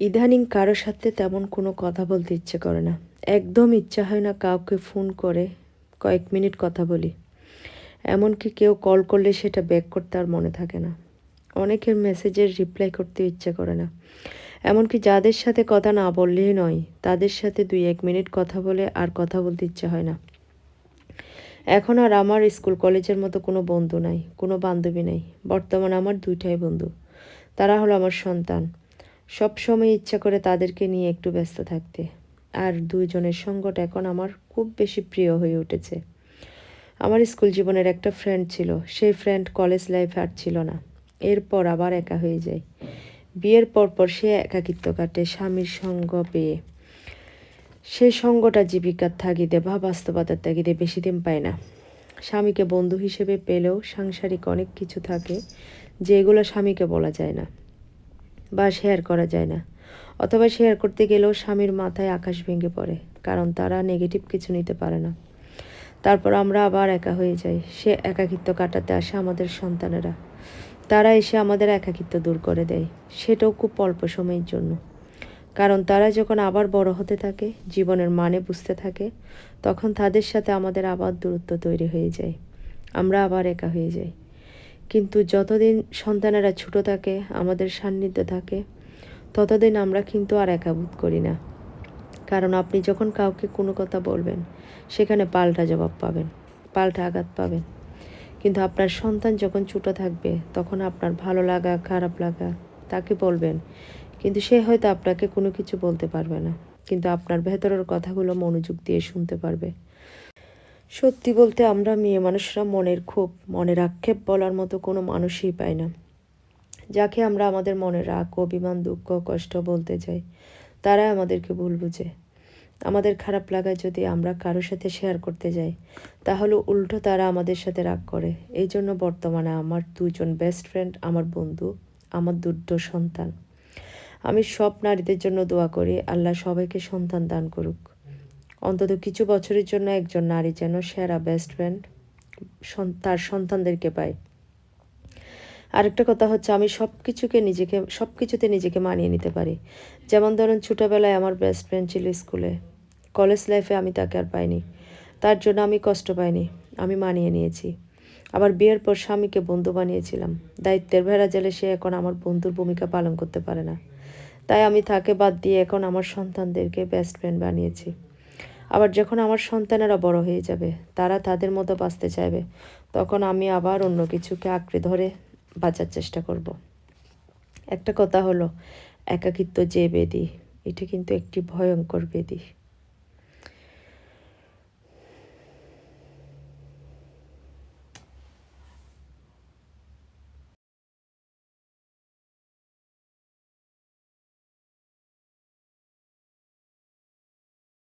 ইদানিং কারোর সাথে তেমন কোনো কথা বলতে ইচ্ছে করে না। একদম ইচ্ছা হয় না কাউকে ফোন করে কয়েক মিনিট কথা বলি। এমনকি কেউ কল করলে সেটা ব্যাক করতে আর মনে থাকে না। অনেকের মেসেজের রিপ্লাই করতে ইচ্ছে করে না। এমনকি যাদের সাথে কথা না বললেই নয়, তাদের সাথে দুই এক মিনিট কথা বলে আর কথা বলতে ইচ্ছে হয় না। এখন আর আমার স্কুল কলেজের মতো কোনো বন্ধু নাই, কোনো বান্ধবী নাই। বর্তমান আমার দুইটাই বন্ধু। তারা হলো আমার সন্তান। সব সময় ইচ্ছা করে তাদেরকে নিয়ে একটু ব্যস্ত থাকতে। আর দুইজনের সঙ্গটা এখন আমার খুব বেশি প্রিয় হয়ে উঠেছে। আমার স্কুল জীবনের একটা ফ্রেন্ড ছিল, সেই ফ্রেন্ড কলেজ লাইফে আর ছিল না। এরপর আবার একা হয়ে যায়। বিয়ের পর পর সে একাকিত্ব কাটে স্বামীর সঙ্গ পেয়ে। সেই সঙ্গটা জীবিকার তাগিদে বা বাস্তবতার তাগিদে বেশি দিন পায় না। স্বামীকে বন্ধু হিসেবে পেলেও সাংসারিক অনেক কিছু থাকে, যেগুলো স্বামীকে বলা যায় না। বা শেয়ার করা যায় না। অথবা শেয়ার করতে গেলেও স্বামীর মাথায় আকাশ ভেঙে পড়ে, কারণ তারা নেগেটিভ কিছু নিতে পারে না। তারপর আমরা আবার একা হয়ে যাই। সে একাকিত্ব কাটাতে আসে আমাদের সন্তানেরা। তারা এসে আমাদের একাকিত্ব দূর করে দেয়। সেটাও খুব অল্প সময়ের জন্য। কারণ তারা যখন আবার বড় হতে থাকে, জীবনের মানে বুঝতে থাকে, তখন তাদের সাথে আমাদের আবার দূরত্ব তৈরি হয়ে যায়। আমরা আবার একা হয়ে যাই। কিন্তু যতদিন সন্তানেরা ছোট থাকে, আমাদের সান্নিধ্য থাকে, ততদিন আমরা কিন্তু আর একাবোধ করি না। কারণ আপনি যখন কাউকে কোনো কথা বলবেন, সেখানে পাল্টা জবাব পাবেন, পাল্টা আঘাত পাবেন। কিন্তু আপনার সন্তান যখন ছোটো থাকবে, তখন আপনার ভালো লাগা, খারাপ লাগা, তাকে বলবেন, কিন্তু সে হয়তো আপনাকে কোনো কিছু বলতে পারবে না। কিন্তু আপনার ভেতরের কথাগুলো মনোযোগ দিয়ে শুনতে পারবে। সত্যি বলতে আমরা মেয়ে মানুষরা মনের খুব মনের আক্ষেপ বলার মতো কোনো মানুষই পাই না। যাকে আমরা আমাদের মনের রাগ, অভিমান, দুঃখ, কষ্ট বলতে যাই তারা আমাদেরকে ভুল বুঝে। আমাদের খারাপ লাগায় যদি আমরা কারোর সাথে শেয়ার করতে যাই, তাহলে উল্টো তারা আমাদের সাথে রাগ করে। এই জন্য বর্তমানে আমার দুজন বেস্ট ফ্রেন্ড আমার বন্ধু, আমার দুটো সন্তান। আমি সব নারীদের জন্য দোয়া করি, আল্লাহ সবাইকে সন্তান দান করুক। অন্তত কিছু বছরের জন্য একজন নারী যেন সেরা বেস্ট ফ্রেন্ড তার সন্তানদেরকে পায়। আরেকটা কথা হচ্ছে, আমি সব কিছুকে নিজেকে সব কিছুতে নিজেকে মানিয়ে নিতে পারি। যেমন ধরুন, ছোটোবেলায় আমার বেস্ট ফ্রেন্ড ছিল স্কুলে। কলেজ লাইফে আমি তাকে আর পাইনি। তার জন্য আমি কষ্ট পাইনি। আমি মানিয়ে নিয়েছি। আবার বিয়ের পর স্বামীকে বন্ধু বানিয়েছিলাম। দায়িত্বের ভেড়া জেলে সে এখন আমার বন্ধুর ভূমিকা পালন করতে পারে না। তাই আমি তাকে বাদ দিয়ে এখন আমার সন্তানদেরকে বেস্ট ফ্রেন্ড বানিয়েছি। আবার যখন আমার সন্তানেরা বড় হয়ে যাবে, তারা তাদের মতো বাঁচতে চাইবে, তখন আমি আবার অন্য কিছুকে আঁকড়ে ধরে বাঁচার চেষ্টা করব। একটা কথা হলো, একাকিত্ব যে বেদি, এটা কিন্তু একটি ভয়ঙ্কর বেদি।